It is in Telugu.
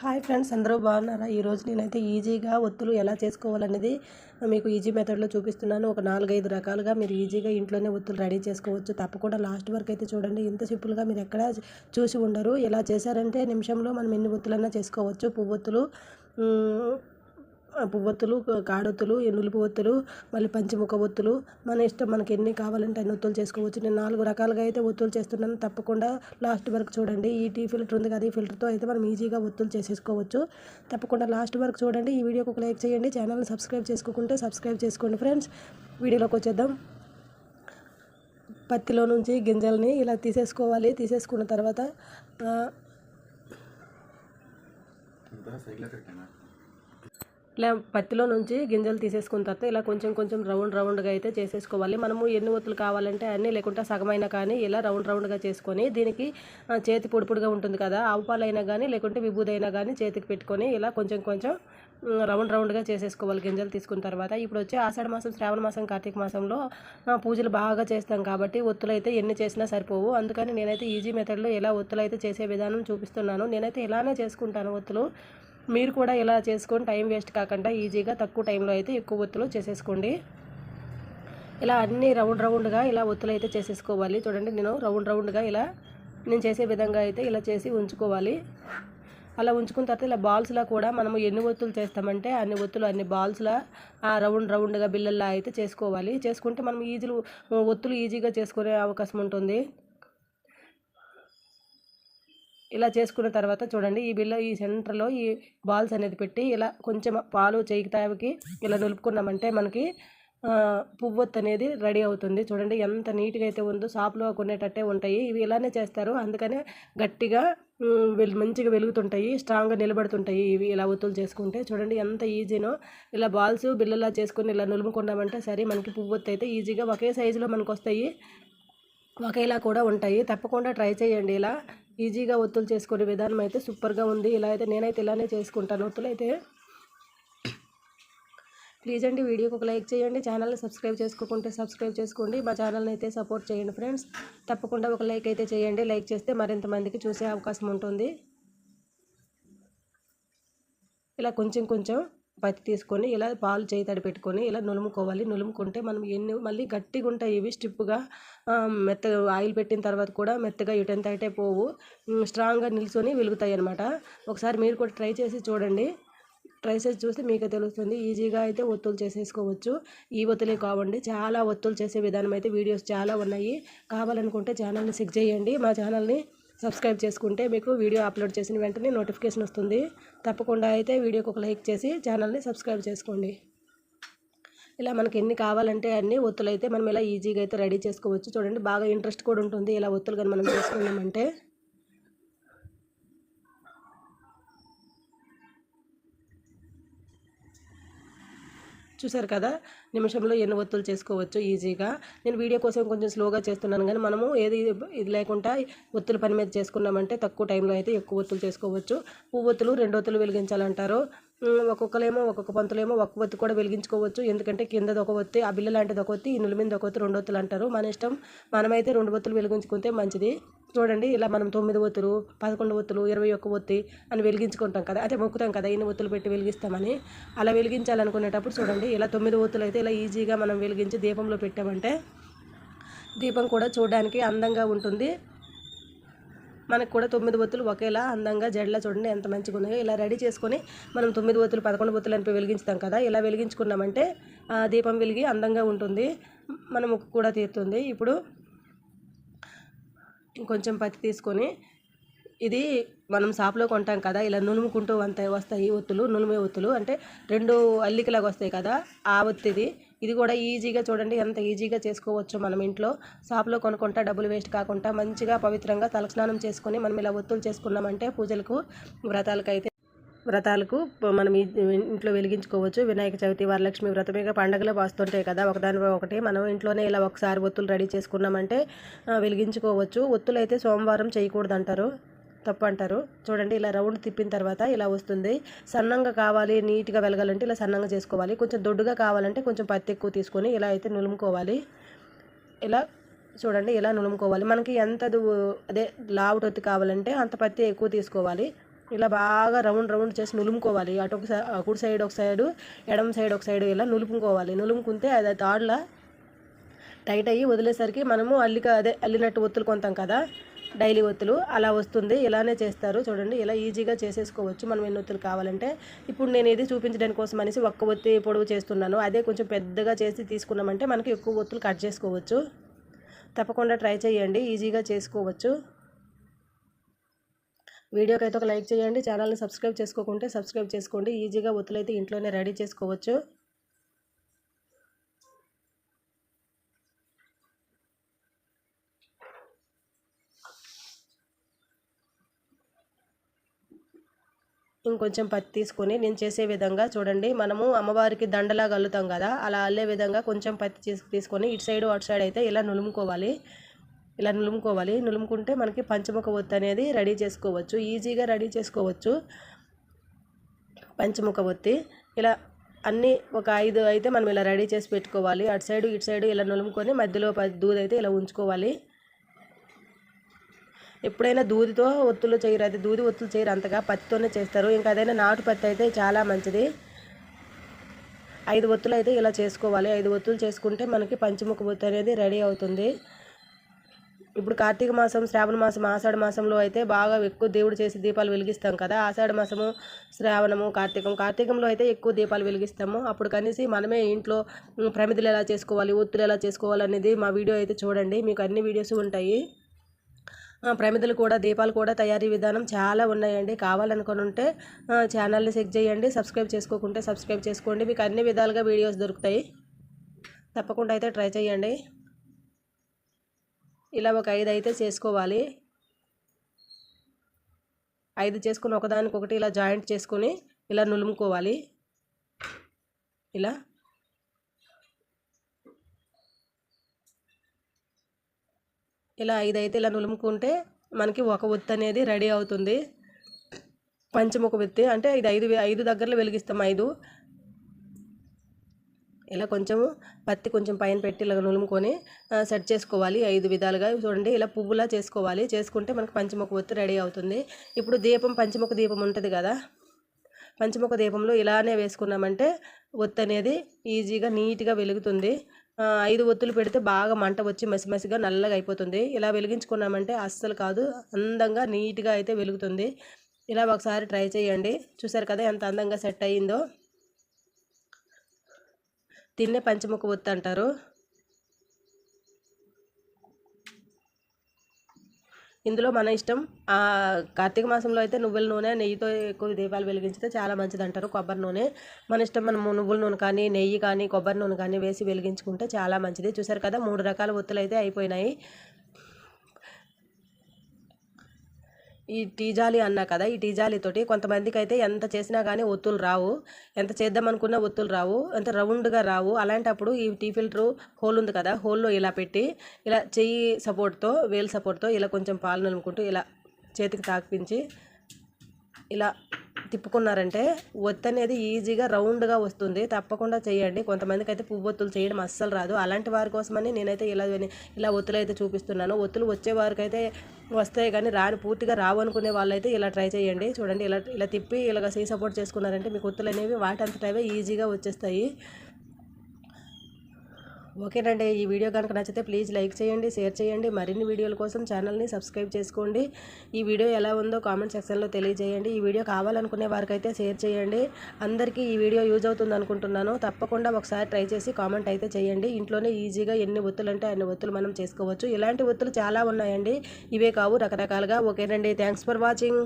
హాయ్ ఫ్రెండ్స్ అందరూ బాగున్నారా? ఈరోజు నేనైతే ఈజీగా ఒత్తులు ఎలా చేసుకోవాలనేది మీకు ఈజీ మెథడ్లో చూపిస్తున్నాను. ఒక నాలుగైదు రకాలుగా మీరు ఈజీగా ఇంట్లోనే ఒత్తులు రెడీ చేసుకోవచ్చు. తప్పకుండా లాస్ట్ వరకు అయితే చూడండి. ఇంత సింపుల్గా మీరు ఎక్కడ చూసి ఉండరు. ఎలా చేశారంటే నిమిషంలో మనం ఎన్ని ఒత్తులన్నా చేసుకోవచ్చు. పువ్వొత్తులు పువ్వొత్తులు కాడొత్తులు ఎన్నులు ఒత్తులు మళ్ళీ పంచముఖ ఒత్తులు. మన ఇష్టం మనకి ఎన్ని కావాలంటే అన్ని ఒత్తులు చేసుకోవచ్చు. నేను నాలుగు రకాలుగా అయితే ఒత్తులు చేస్తున్నాను. తప్పకుండా లాస్ట్ వరకు చూడండి. ఈ టీ ఫిల్టర్ ఉంది కదా ఈ ఫిల్టర్తో అయితే మనం ఈజీగా ఒత్తులు చేసేసుకోవచ్చు. తప్పకుండా లాస్ట్ వరకు చూడండి. ఈ వీడియోకి ఒక లైక్ చేయండి. ఛానల్ని సబ్స్క్రైబ్ చేసుకోకుంటే సబ్స్క్రైబ్ చేసుకోండి ఫ్రెండ్స్. వీడియోలోకి వచ్చేద్దాం. పత్తిలో నుంచి గింజల్ని ఇలా తీసేసుకోవాలి. తీసేసుకున్న తర్వాత ఇలా పత్తిలో నుంచి గింజలు తీసేసుకున్న తర్వాత ఇలా కొంచెం కొంచెం రౌండ్ రౌండ్గా అయితే చేసేసుకోవాలి. మనము ఎన్ని ఒత్తులు కావాలంటే అన్నీ లేకుంటే సగమైన కానీ ఇలా రౌండ్ రౌండ్గా చేసుకొని దీనికి చేతి పొడిపొడిగా ఉంటుంది కదా ఆవు పాలైనా కానీ లేకుంటే విభూదైనా కానీ చేతికి పెట్టుకొని ఇలా కొంచెం కొంచెం రౌండ్ రౌండ్గా చేసేసుకోవాలి గింజలు తీసుకున్న తర్వాత. ఇప్పుడు వచ్చే ఆషాఢ మాసం శ్రావణ మాసం కార్తీక మాసంలో పూజలు బాగా చేస్తాం కాబట్టి ఒత్తులు అయితే ఎన్ని చేసినా సరిపోవు. అందుకని నేనైతే ఈజీ మెథడ్లో ఎలా ఒత్తులు అయితే చేసే విధానం చూపిస్తున్నాను. నేనైతే ఇలానే చేసుకుంటాను ఒత్తులు. మీరు కూడా ఇలా చేసుకొని టైం వేస్ట్ కాకుండా ఈజీగా తక్కువ టైంలో అయితే ఎక్కువ ఒత్తులు చేసేసుకోండి. ఇలా అన్ని రౌండ్ రౌండ్గా ఇలా ఒత్తులు అయితే చేసేసుకోవాలి. చూడండి నేను రౌండ్ రౌండ్గా ఇలా నేను చేసే విధంగా అయితే ఇలా చేసి ఉంచుకోవాలి. అలా ఉంచుకున్న తర్వాత ఇలా బాల్స్లా కూడా మనము ఎన్ని ఒత్తులు చేస్తామంటే అన్ని ఒత్తులు అన్ని బాల్స్లా రౌండ్ రౌండ్గా బిల్లల్లా అయితే చేసుకోవాలి. చేసుకుంటే మనం ఈజీలు ఒత్తులు ఈజీగా చేసుకునే అవకాశం ఉంటుంది. ఇలా చేసుకున్న తర్వాత చూడండి ఈ బిల్ల ఈ సెంటర్లో ఈ బాల్స్ అనేది పెట్టి ఇలా కొంచెం పాలు చేయికి తావికి ఇలా నిలుపుకున్నామంటే మనకి పువ్వొత్తు అనేది రెడీ అవుతుంది. చూడండి ఎంత నీట్గా అయితే ఉందో షాప్లో కొనేటట్టే ఉంటాయి. ఇవి ఇలానే చేస్తారు. అందుకనే గట్టిగా వెల్ మంచిగా వెలుగుతుంటాయి స్ట్రాంగ్గా నిలబడుతుంటాయి ఇవి ఇలా ఒత్తులు చేసుకుంటే. చూడండి ఎంత ఈజీనో. ఇలా బాల్స్ బిల్లలా చేసుకుని ఇలా నులుముకున్నామంటే సరే మనకి పువ్వొత్తు అయితే ఈజీగా ఒకే సైజులో మనకు వస్తాయి ఒకేలా కూడా ఉంటాయి. తప్పకుండా ట్రై చేయండి ఇలా. ఈజీగా ఒత్తులు చేసుకునే విధానం అయితే సూపర్గా ఉంది. ఇలా అయితే నేనైతే ఇలానే చేసుకుంటాను. ఒత్తులు అయితే ప్లీజ్ అండి వీడియోకి ఒక లైక్ చేయండి. ఛానల్ని సబ్స్క్రైబ్ చేసుకోకుంటే సబ్స్క్రైబ్ చేసుకోండి. మా ఛానల్ని అయితే సపోర్ట్ చేయండి ఫ్రెండ్స్. తప్పకుండా ఒక లైక్ అయితే చేయండి. లైక్ చేస్తే మరింత మందికి చూసే అవకాశం ఉంటుంది. ఇలా కొంచెం కొంచెం పత్తి తీసుకొని ఇలా పాలు చేయి తడి పెట్టుకొని ఇలా నులుముకోవాలి. నులుముకుంటే మనం ఎన్ని మళ్ళీ గట్టిగా ఉంటాయి ఇవి స్టిప్గా మెత్తగా ఆయిల్ పెట్టిన తర్వాత కూడా మెత్తగా ఇటెంత అయితే పోవు స్ట్రాంగ్గా నిల్చొని వెలుగుతాయి అనమాట ఒకసారి మీరు కూడా ట్రై చేసి చూడండి. ట్రై చేసి చూస్తే మీకు తెలుస్తుంది. ఈజీగా అయితే ఒత్తులు చేసేసుకోవచ్చు. ఈ ఒత్తులే కావండి. చాలా ఒత్తులు చేసే విధానం అయితే వీడియోస్ చాలా ఉన్నాయి. కావాలనుకుంటే ఛానల్ని చెక్ చేయండి. మా ఛానల్ని సబ్స్క్రైబ్ చేసుకుంటే మీకు వీడియో అప్లోడ్ చేసిన వెంటనే నోటిఫికేషన్ వస్తుంది. తప్పకుండా అయితే వీడియోకి ఒక లైక్ చేసి ఛానల్ని సబ్స్క్రైబ్ చేసుకోండి. ఇలా మనకి ఎన్ని కావాలంటే అన్ని ఒత్తులు అయితే మనం ఇలా ఈజీగా అయితే రెడీ చేసుకోవచ్చు. చూడండి బాగా ఇంట్రెస్ట్ కూడా ఉంటుంది ఇలా ఒత్తులు కానీ మనం చేసుకున్నామంటే చూసారు కదా? నిమిషంలో ఎన్ని ఒత్తులు చేసుకోవచ్చు ఈజీగా. నేను వీడియో కోసం కొంచెం స్లోగా చేస్తున్నాను కానీ మనము ఏది ఇది లేకుండా ఒత్తుల పని మీద చేసుకున్నామంటే తక్కువ టైంలో అయితే ఎక్కువ ఒత్తులు చేసుకోవచ్చు. పువ్వొత్తులు రెండు ఒత్తులు వెలిగించాలంటారు. ఒక్కొక్కలేమో ఒక్కొక్క పంతులేమో ఒక్క ఒత్తి కూడా వెలిగించుకోవచ్చు. ఎందుకంటే కిందది ఒక ఒత్తి ఆ బిల్ల లాంటిది ఒక ఒత్తి ఈ మీద ఒక ఒత్తి రెండు ఒత్తులు అంటారు. మన ఇష్టం మనమైతే రెండు ఒత్తులు వెలిగించుకుంటే మంచిది. చూడండి ఇలా మనం తొమ్మిది ఒత్తులు పదకొండు ఒత్తులు ఇరవై ఒక్క ఒత్తి అని వెలిగించుకుంటాం కదా. అదే మొక్కుతాం కదా ఇన్ని ఒత్తులు పెట్టి వెలిగిస్తామని. అలా వెలిగించాలనుకునేటప్పుడు చూడండి ఇలా తొమ్మిది ఒత్తులు అయితే ఇలా ఈజీగా మనం వెలిగించి దీపంలో పెట్టామంటే దీపం కూడా చూడడానికి అందంగా ఉంటుంది. మనకు కూడా తొమ్మిది బొత్తులు ఒకేలా అందంగా జడలా చూడండి ఎంత మంచిగా ఉన్నాయో ఇలా రెడీ చేసుకొని మనం తొమ్మిది బొత్తులు పదకొండు బొత్తులు అనిపి వెలిగించుతాం కదా. ఇలా వెలిగించుకున్నామంటే ఆ దీపం వెలిగి అందంగా ఉంటుంది. మన ముక్కు కూడా తీరుతుంది. ఇప్పుడు ఇంకొంచెం పత్తి తీసుకొని ఇది మనం షాప్లో కొంటాం కదా ఇలా నులుముకుంటూ అంత వస్తాయి ఒత్తులు నులిమే ఒత్తులు. అంటే రెండు అల్లికలాగా వస్తాయి కదా ఆ ఒత్తిది. ఇది కూడా ఈజీగా చూడండి ఎంత ఈజీగా చేసుకోవచ్చు మనం ఇంట్లో. షాప్లో కొనుక్కుంటా డబ్బులు వేస్ట్ కాకుండా మంచిగా పవిత్రంగా తలస్నానం చేసుకొని మనం ఇలా ఒత్తులు చేసుకున్నామంటే పూజలకు వ్రతాలకైతే వ్రతాలకు మనం ఇంట్లో వెలిగించుకోవచ్చు. వినాయక చవితి వరలక్ష్మి వ్రతం ఇక పండగలు వస్తుంటాయి కదా ఒకదానిపై ఒకటి. మనం ఇంట్లోనే ఇలా ఒకసారి ఒత్తులు రెడీ చేసుకున్నామంటే వెలిగించుకోవచ్చు. ఒత్తులు అయితే సోమవారం చేయకూడదు అంటారు తప్పు అంటారు చూడండి ఇలా రౌండ్ తిప్పిన తర్వాత ఇలా వస్తుంది. సన్నంగా కావాలి నీట్గా వెలగాలంటే ఇలా సన్నంగా చేసుకోవాలి. కొంచెం దొడ్డుగా కావాలంటే కొంచెం పత్తి ఎక్కువ తీసుకొని ఇలా అయితే నులుముకోవాలి. ఇలా చూడండి ఇలా నులుముకోవాలి. మనకి ఎంత దు- అదే లావుటొత్తి కావాలంటే అంత పత్తి ఎక్కువ తీసుకోవాలి. ఇలా బాగా రౌండ్ రౌండ్ చేసి నులుముకోవాలి. అటు ఒక కుడి సైడ్ ఒక సైడు ఎడమ సైడ్ ఒక సైడు ఇలా నులుపుకోవాలి. నులుముకుంటే అది తాడులా టైట్ అయ్యి వదిలేసరికి మనము అల్లిక అదే అల్లినట్టు ఒత్తులు కొంతాం కదా. డైలీ ఒత్తులు అలా వస్తుంది. ఇలానే చేస్తారు. చూడండి ఇలా ఈజీగా చేసేసుకోవచ్చు. మనం ఎన్ని ఒత్తులు కావాలంటే ఇప్పుడు నేను ఇది చూపించడానికోసం అనేసి ఒక్క ఒత్తి పొడవు చేస్తున్నాను. అదే కొంచెం పెద్దగా చేసి తీసుకున్నామంటే మనకి ఎక్కువ ఒత్తులు కట్ చేసుకోవచ్చు. తప్పకుండా ట్రై చేయండి. ఈజీగా చేసుకోవచ్చు. వీడియోకి అయితే ఒక లైక్ చేయండి. ఛానల్ని సబ్స్క్రైబ్ చేసుకోకుంటే సబ్స్క్రైబ్ చేసుకోండి. ఈజీగా ఒత్తులు అయితే ఇంట్లోనే రెడీ చేసుకోవచ్చు. ఇంకొంచెం పత్తి తీసుకొని నేను చేసే విధంగా చూడండి మనము అమ్మవారికి దండలా అల్లుతాం కదా అలా అల్లే విధంగా కొంచెం పత్తి తీసు తీసుకొని ఇటు సైడ్ అటు సైడ్ అయితే ఇలా నులుముకోవాలి. ఇలా నులుముకోవాలి. నులుముకుంటే మనకి పంచముఖ ఒత్తు అనేది రెడీ చేసుకోవచ్చు. ఈజీగా రెడీ చేసుకోవచ్చు. పంచముఖ ఒత్తి. ఇలా అన్నీ ఒక ఐదు అయితే మనం ఇలా రెడీ చేసి పెట్టుకోవాలి. అటు సైడు ఇటు సైడు ఇలా నులుముకొని మధ్యలో పది దూది అయితే ఇలా ఉంచుకోవాలి. ఎప్పుడైనా దూదితో ఒత్తులు చేయరు? అది దూది ఒత్తులు చేయరు అంతగా పత్తితోనే చేస్తారు. ఇంకా అదైనా నాటు పత్తి అయితే చాలా మంచిది. ఐదు ఒత్తులు అయితే ఇలా చేసుకోవాలి. ఐదు ఒత్తులు చేసుకుంటే మనకి పంచముఖ ఒత్తు అనేది రెడీ అవుతుంది. ఇప్పుడు కార్తీక మాసం శ్రావణ మాసం ఆషాఢ మాసంలో అయితే బాగా ఎక్కువ దేవుడు చేసి దీపాలు వెలిగిస్తాం కదా. ఆషాఢ మాసము శ్రావణము కార్తీకం. కార్తీకంలో అయితే ఎక్కువ దీపాలు వెలిగిస్తాము. అప్పుడు కనీసి మనమే ఇంట్లో ప్రమిదలు ఎలా చేసుకోవాలి ఒత్తులు ఎలా చేసుకోవాలి అనేది మా వీడియో అయితే చూడండి. మీకు అన్ని వీడియోస్ ఉంటాయి. ప్రమిదలు కూడా దీపాలు కూడా తయారీ విధానం చాలా ఉన్నాయండి. కావాలనుకుని ఉంటే ఛానల్ని చెక్ చేయండి. సబ్స్క్రైబ్ చేసుకోకుంటే సబ్స్క్రైబ్ చేసుకోండి. మీకు అన్ని విధాలుగా వీడియోస్ దొరుకుతాయి. తప్పకుండా అయితే ట్రై చేయండి. ఇలా ఒక ఐదు అయితే చేసుకోవాలి. ఐదు చేసుకుని ఒకదానికొకటి ఇలా జాయింట్ చేసుకొని ఇలా నులుముకోవాలి. ఇలా. ఇలా ఐదు అయితే ఇలా నులుముకుంటే మనకి ఒక ఒత్తి అనేది రెడీ అవుతుంది. పంచముఖ ఒత్తి అంటే ఇది ఐదు ఐదు దగ్గరలో వెలిగిస్తాం ఐదు. ఇలా కొంచెము పత్తి కొంచెం పైన పెట్టి ఇలా నులుముకొని సెట్ చేసుకోవాలి ఐదు విధాలుగా. చూడండి ఇలా పువ్వులా చేసుకోవాలి. చేసుకుంటే మనకు పంచముఖ ఒత్తి రెడీ అవుతుంది. ఇప్పుడు దీపం పంచముఖ దీపం ఉంటుంది కదా? పంచముఖ దీపంలో ఇలానే వేసుకున్నామంటే ఒత్తి అనేది ఈజీగా నీట్గా వెలుగుతుంది. ఐదు ఒత్తులు పెడితే బాగా మంట వచ్చి మసిమసిగా నల్లగా అయిపోతుంది. ఇలా వెలిగించుకున్నామంటే అస్సలు కాదు. అందంగా నీట్గా అయితే వెలుగుతుంది. ఇలా ఒకసారి ట్రై చేయండి. చూసారు కదా ఎంత అందంగా సెట్ అయ్యిందో. తిన్నే పంచముఖ ఒత్తు అంటారు. ఇందులో మన ఇష్టం. కార్తీక మాసంలో అయితే నువ్వుల నూనె నెయ్యితో ఎక్కువ దీపాలు వెలిగించితే చాలా మంచిది అంటారు కొబ్బరి నూనె. మన ఇష్టం మనం నువ్వుల నూనె కానీ నెయ్యి కానీ కొబ్బరి నూనె కానీ వేసి వెలిగించుకుంటే చాలా మంచిది. చూసారు కదా మూడు రకాల ఒత్తులు అయితే అయిపోయినాయి. ఈ టీజాలి అన్నా కదా ఈ టీజాలితోటి కొంతమందికి అయితే ఎంత చేసినా కానీ ఒత్తులు రావు. ఎంత చేద్దాం అనుకున్నా ఒత్తులు రావు. ఎంత రౌండ్గా రావు. అలాంటప్పుడు ఈ టీ ఫిల్టర్ హోల్ ఉంది కదా హోల్లో ఇలా పెట్టి ఇలా చెయ్యి సపోర్ట్తో వేలు సపోర్ట్తో ఇలా కొంచెం పాలు నలుముకుంటూ ఇలా చేతికి తాకిపించి ఇలా తిప్పుకున్నారంటే ఒత్తి అనేది ఈజీగా రౌండ్గా వస్తుంది. తప్పకుండా చేయండి. కొంతమందికి అయితే పువ్వొత్తులు చేయడం అస్సలు రాదు. అలాంటి వారి కోసమని నేనైతే ఇలా ఇలా ఒత్తులు అయితే చూపిస్తున్నాను. ఒత్తులు వచ్చే వారికి అయితే వస్తాయి కానీ రాని పూర్తిగా రావు అనుకునే వాళ్ళైతే ఇలా ట్రై చేయండి. చూడండి ఇలా ఇలా తిప్పి ఇలాగ సీ సపోర్ట్ చేసుకున్నారంటే మీకు ఒత్తులు అనేవి వాటంతటవే ఈజీగా వచ్చేస్తాయి. ఓకేనండి ఈ వీడియో కనుక నచ్చితే ప్లీజ్ లైక్ చేయండి షేర్ చేయండి మరిన్ని వీడియోల కోసం ఛానల్ని సబ్స్క్రైబ్ చేసుకోండి. ఈ వీడియో ఎలా ఉందో కామెంట్ సెక్షన్లో తెలియజేయండి. ఈ వీడియో కావాలనుకునే వారికైతే షేర్ చేయండి. అందరికీ ఈ వీడియో యూజ్ అవుతుంది అనుకుంటున్నాను. తప్పకుండా ఒకసారి ట్రై చేసి కామెంట్ అయితే చేయండి. ఇంట్లోనే ఈజీగా ఎన్ని ఒత్తులు అంటే అన్ని ఒత్తులు మనం చేసుకోవచ్చు. ఇలాంటి ఒత్తులు చాలా ఉన్నాయండి. ఇవే కావు రకరకాలుగా. ఓకేనండి థ్యాంక్స్ ఫర్ వాచింగ్.